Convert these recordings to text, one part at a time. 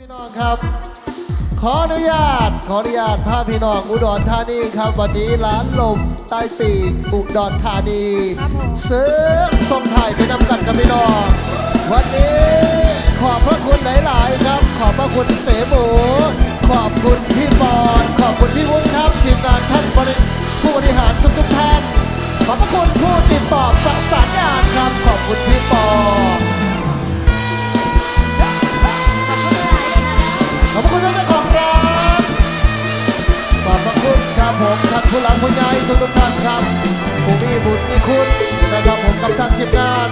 พี่น้องครับ ขออนุญาต ขออนุญาตพาพี่น้องอุดรธานีครับ วันนี้ร้านลมใต้ปีกอุดรธานีครับผมซื้อส่งถ่ายไปนำกันกับพี่น้อง วันนี้ขอบพระคุณหลาย ๆ ครับ ขอบพระคุณเสหมูขอบคุณพี่ปอนขอบคุณพี่วุ้นครับทีมงานท่านบริผู้บริหารทุกๆท่านขอบพระคุณผู้ติดต่อประสานงานครับขอบคุณพี่ปอ ขอบคุณท่านเจ้าของร้านขอบพระคุณครับผมท่านผู้หลักผู้ใหญ่ทุกทุกท่านครับผู้มีบุญมีคุณนะครับผมกับทางทีมงาน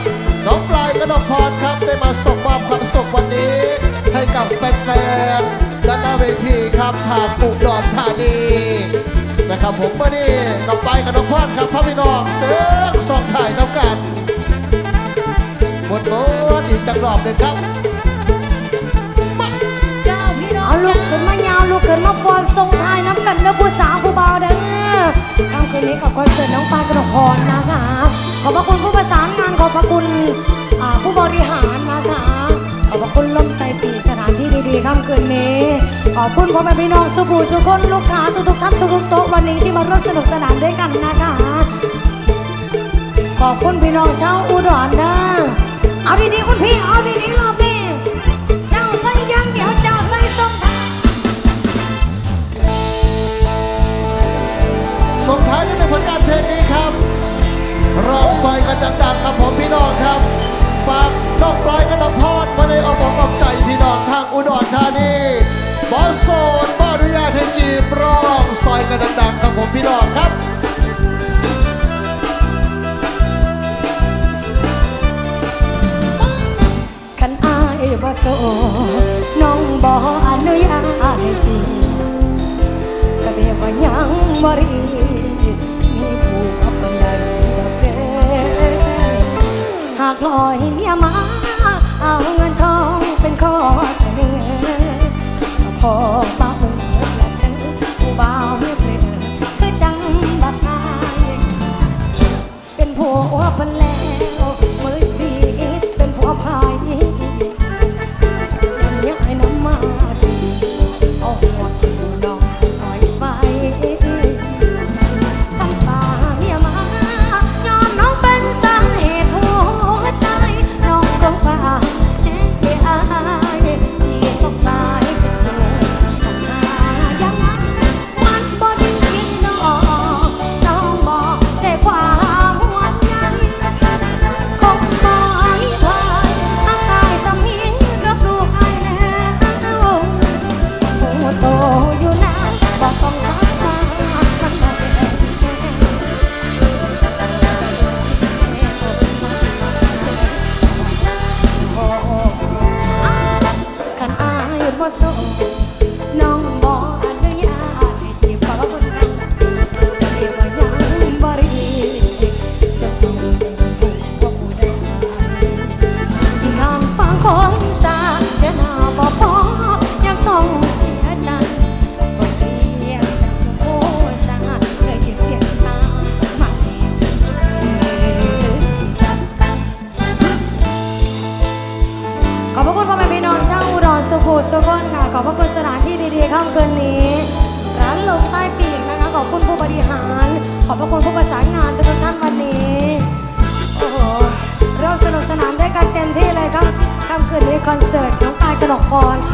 น้องปลายกนกพรครับได้มาส่งมอบความสุขวันนี้ ให้กับแฟนๆด้านหน้าเวทีครับทางอุดรธานีนะครับผมเมื่อนี้น้องปลายกับน้องพรครับพ่อพี่น้องเสือส่งถ่ายน้ำกันหมดหมดอีกจังรอบเลยครับ เด้อผู้สาวผู้เบาเด้อค่ำคืนนี้กับคอนเสิร์ตน้องปลายกระดกพรนะคะขอบพระคุณผู้ประสานงานขอบพระคุณผู้บริหารนะคะขอบพระคุณลมไตปีสถานที่ดีๆค่ำคืนนี้ขอบคุณพ่อแม่พี่น้องสุภูสุคนลูกค้าทุกๆท่านทุกๆโต๊ะวันนี้ที่มาร่วมสนุกสนานด้วยกันนะคะขอบคุณพี่น้องชาวอุดรนะเอาดีๆคุณพี่เอาดีๆรอบ ส่งท้ายด้วยในผลงานเพลงนี้ครับร้องซอยกันดังๆครับผมพี่น้องครับ ฝากน้องปลายกับน้องพอดมาในเอาบอกเอาใจพี่น้องทางอุดรธานีบอสโซนบออนุญาตให้จีบร้องซอยกันดังๆครับผมพี่น้องครับคันอายบ่โสน้องบ่อนุญาต ยังบ่รี มีผู้ขับบันไดดอกเด้หากลอยเมียมา เอาเงินทองเป็นข้อเสนอขอ องปายกระดกพร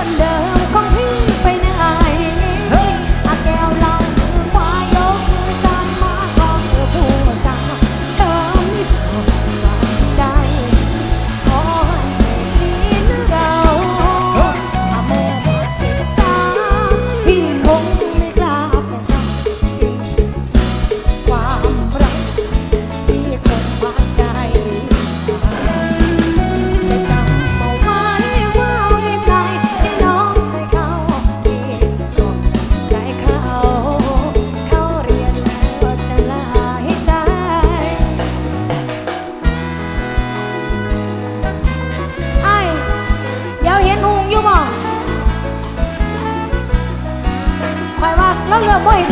건데. 不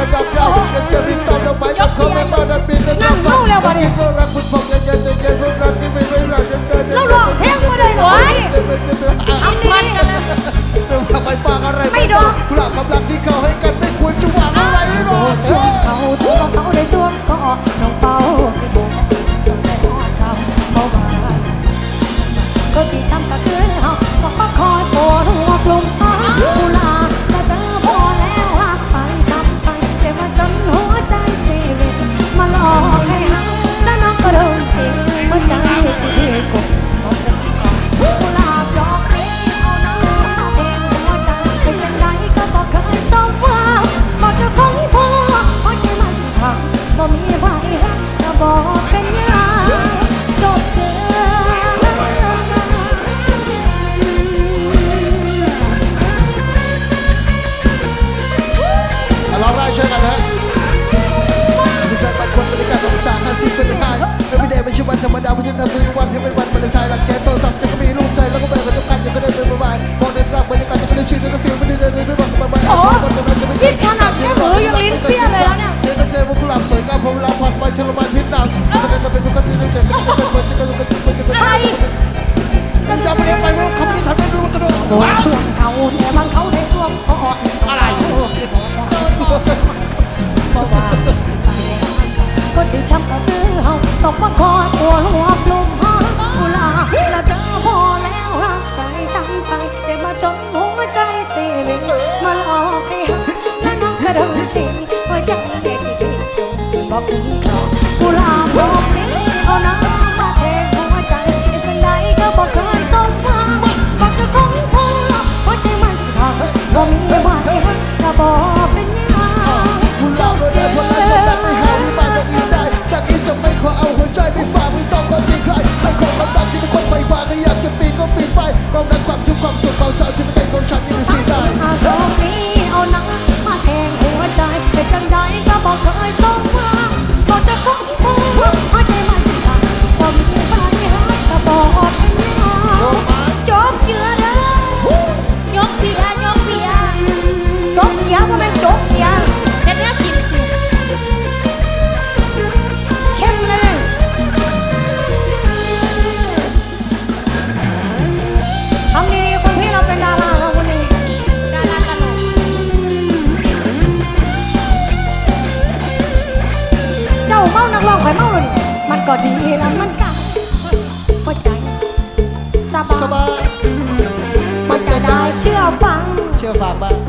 กระดับยาวยังจะรีบตอบดอกไม้กับเขาไม่บ้านนั้นบินนั่งรู้แล้ววันนี้รักคุณฟองเย็นเย็นเย็นรักที่ไม่ไม่รักเดินเดินแเราลองเพลงมาได้หน่อยอันนี้ทำไมปากอะไรไม่ดอกกลับกำลังที่เขาให้ บอกเดินกลับไปในการจะไม่ได้ชื่อเดินฟิลไม่ได้เดินไม่บอกไปไปโอ้นี่ขนาดแค่มือยังลิ้นเปรี้ยเลยแล้วเนี่ยเดินเจอพวกผู้หลับสวยงามพวกหลับผ่อนไปชลมันพิษดำจะเป็นจะเป็นปกติเดินเจออะไรจะไม่ได้ไปไม่รู้คำนี้ทำไม่รู้กระโดดโอ้ส่วงเขาแต่บางเขาในส่วงก็อ่อนอะไรบอกว่าก็ดีช่างก็ดื้อเฮาตกว่า you. Baba.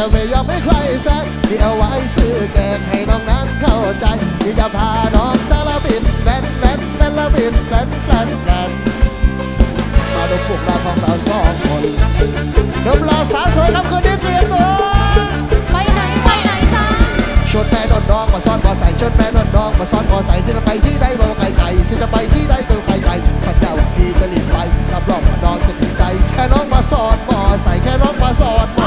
จะไม่ยอมให้ใครแซงที่เอาไว้ซื้อแกงให้น้องนั้นเข้าใจ ที่จะพาน้องสารบิดแฟนแฟนแฟนละบิดแฟนแฟนแฟนมาดูพวกเราของเราสองคนเดิมรอสาวสวยครับคืนนี้เตรียมตัวไปไหนไปไหนจ้าชนแม่นอนน้องมาซ้อนมอใส่ชนแม่นอนน้องมาซ้อนมอใส่ที่จะไปที่ใดบอไกลไกลที่จะไปที่ใดก็ไกลไกลสัญญาว่าพี่จะรีบไปรับรองว่าน้องจะดีใจ แค่น้องมาสอนมอใส่แค่น้องมาสอน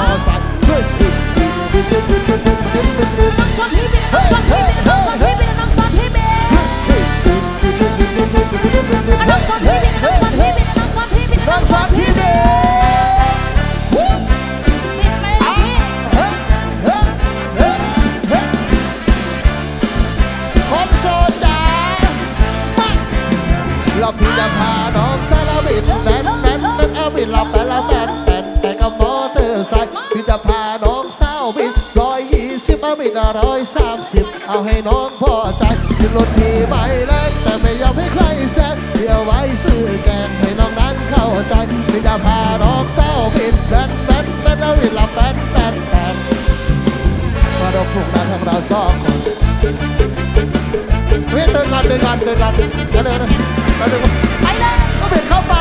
ร้อยสามสิบเอาให้น้องพอใจขึ้นรถพี่ไม่แรงแต่ไม่ยอมให้ใครแซงเดี๋ยวไว้ซื้อแกงให้น้องนั้นเข้าใจพี่จะพาน้องสาวบิดแฟนแฟนแฟนเอาบิดเราแฟนแฟนแฟนมาเราพวกนั้นของเราสองคนเฮ้ยเดินกันเดินกันเดินกันเดินเดินเดินเดินไปเลยก็เป็นข้าวป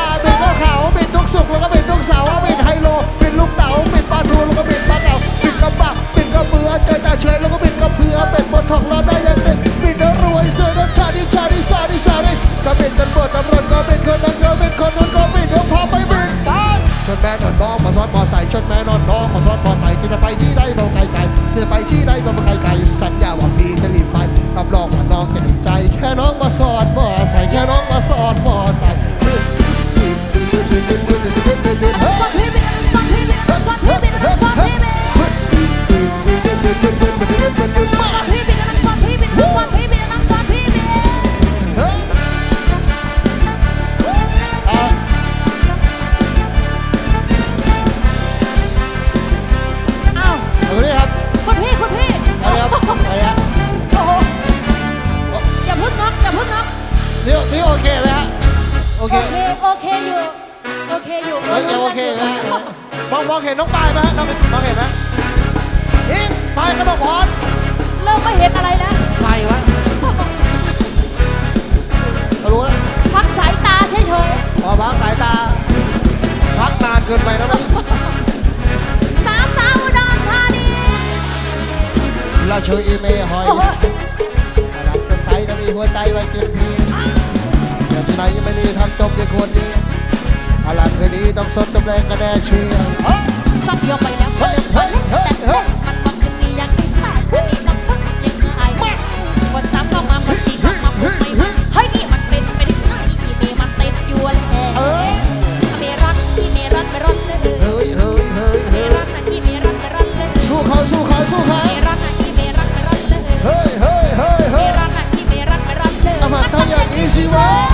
เราเชื่ออีเมย์หอยโอ้โหหลังสดใสจะมีหัวใจไว้เกินพีเดี๋ยวที่ไหนไม่ดีทำจบในคนนี้อาลันคืนนี้ต้องสดต้องแรงกระแดเชียร์สักเดียวไปแล้วเฮ้ you are.